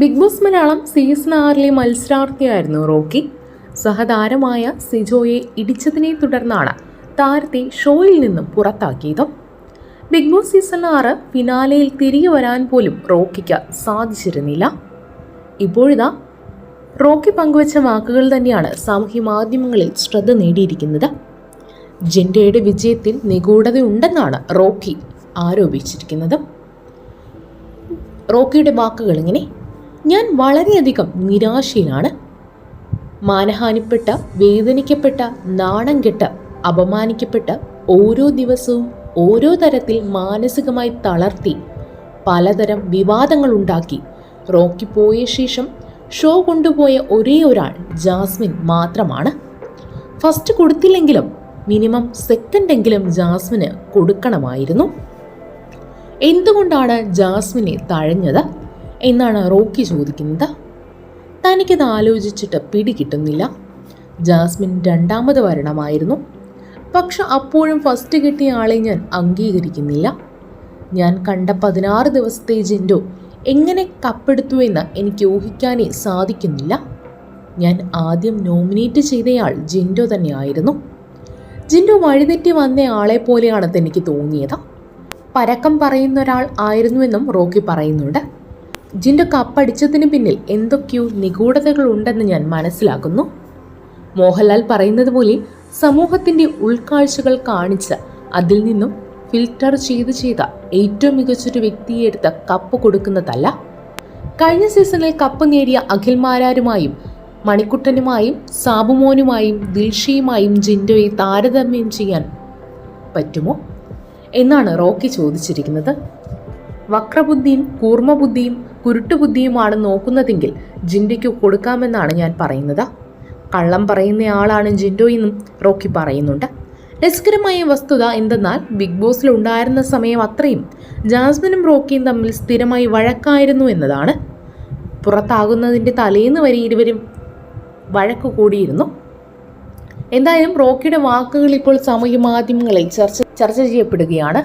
Big boss Malayalam season ആറിലെ മത്സരാർത്ഥിയായിരുന്നു Rocky. സഹതാരമായ സിജോയെ ഇടിച്ചതിനെ തുടർന്നാണ് താരത്തെ ഷോയിൽ നിന്നും പുറത്താക്കിയത്. ബിഗ് ബോസ് സീസൺ ആറ് ഫിനാലയിൽ തിരികെ വരാൻ പോലും റോക്കിക്ക് സാധിച്ചിരുന്നില്ല. ഇപ്പോഴിതാ റോക്കി പങ്കുവച്ച വാക്കുകൾ തന്നെയാണ് സാമൂഹ്യ മാധ്യമങ്ങളിൽ ശ്രദ്ധ നേടിയിരിക്കുന്നത്. ജിൻഡയുടെ വിജയത്തിൽ നിഗൂഢതയുണ്ടെന്നാണ് റോക്കി ആരോപിച്ചിരിക്കുന്നത്. റോക്കിയുടെ വാക്കുകൾ ഇങ്ങനെ ഞാൻ വളരെയധികം നിരാശയിലാണ്. മാനഹാനിപ്പെട്ട വേദനിക്കപ്പെട്ട നാണം കെട്ട അപമാനിക്കപ്പെട്ട ഓരോ ദിവസവും ഓരോ തരത്തിൽ മാനസികമായി തളർത്തി പലതരം വിവാദങ്ങൾ ഉണ്ടാക്കി. റോക്കി പോയ ശേഷം ഷോ കൊണ്ടുപോയ ഒരേ ഒരാൾ ജാസ്മിൻ മാത്രമാണ്. ഫസ്റ്റ് കൊടുത്തില്ലെങ്കിലും മിനിമം സെക്കൻഡ് എങ്കിലും ജാസ്മിന് കൊടുക്കണമായിരുന്നു. എന്തുകൊണ്ടാണ് ജാസ്മിനെ തഴഞ്ഞത്? എന്നാണ് റോക്കി ചോദിക്കുന്നത്. തനിക്കത് ആലോചിച്ചിട്ട് പിടികിട്ടുന്നില്ല ജാസ്മിൻ രണ്ടാമത് വരണമായിരുന്നു. പക്ഷെ അപ്പോഴും ഫസ്റ്റ് കിട്ടിയ ആളെ ഞാൻ അംഗീകരിക്കുന്നില്ല. ഞാൻ കണ്ട പതിനാറ് ദിവസത്തെ ജിൻഡോ എങ്ങനെ കപ്പെടുത്തു എന്ന് എനിക്ക് ഊഹിക്കാനേ സാധിക്കുന്നില്ല. ഞാൻ ആദ്യം നോമിനേറ്റ് ചെയ്തയാൾ ജിൻഡോ തന്നെയായിരുന്നു. ജിൻഡോ വഴിതെറ്റി വന്ന ആളെ പോലെയാണ് എനിക്ക് തോന്നിയത്. പരക്കം പറയുന്ന ഒരാൾ ആയിരുന്നുവെന്നും റോക്കി പറയുന്നുണ്ട്. ജിൻഡോ കപ്പടിച്ചതിന് പിന്നിൽ എന്തൊക്കെയോ നിഗൂഢതകൾ ഉണ്ടെന്ന് ഞാൻ മനസ്സിലാക്കുന്നു. മോഹൻലാൽ പറയുന്നത് പോലെ സമൂഹത്തിന്റെ ഉൾക്കാഴ്ചകൾ കാണിച്ച് അതിൽ നിന്നും ഫിൽട്ടർ ചെയ്ത് ചെയ്ത ഏറ്റവും മികച്ചൊരു വ്യക്തിയെ എടുത്ത കപ്പ് കൊടുക്കുന്നതല്ല. കഴിഞ്ഞ സീസണിൽ കപ്പ് നേടിയ അഖിൽമാരാരുമായും മണിക്കുട്ടനുമായും സാബുമോനുമായും ദിൽഷയുമായും ജിൻഡോയെ താരതമ്യം ചെയ്യാൻ പറ്റുമോ? എന്നാണ് റോക്കി ചോദിച്ചിരിക്കുന്നത്. വക്രബുദ്ധിയും കൂർമ്മബുദ്ധിയും കുരുട്ടുബുദ്ധിയുമാണ് നോക്കുന്നതെങ്കിൽ ജിൻഡോയ്ക്ക് കൊടുക്കാമെന്നാണ് ഞാൻ പറയുന്നത്. കള്ളം പറയുന്നയാളാണ് ജിൻഡോ എന്നും റോക്കി പറയുന്നുണ്ട്. രസകരമായ വസ്തുത എന്തെന്നാൽ ബിഗ് ബോസിൽ ഉണ്ടായിരുന്ന സമയം അത്രയും ജാസ്മിനും റോക്കിയും തമ്മിൽ സ്ഥിരമായി വഴക്കായിരുന്നു എന്നതാണ്. പുറത്താകുന്നതിന്റെ തലേന്ന് വരെ ഇരുവരും വഴക്ക് കൂടിയിരുന്നു. എന്തായാലും റോക്കിയുടെ വാക്കുകൾ ഇപ്പോൾ സാമൂഹ്യ മാധ്യമങ്ങളിൽ ചർച്ച ചർച്ച ചെയ്യപ്പെടുകയാണ്.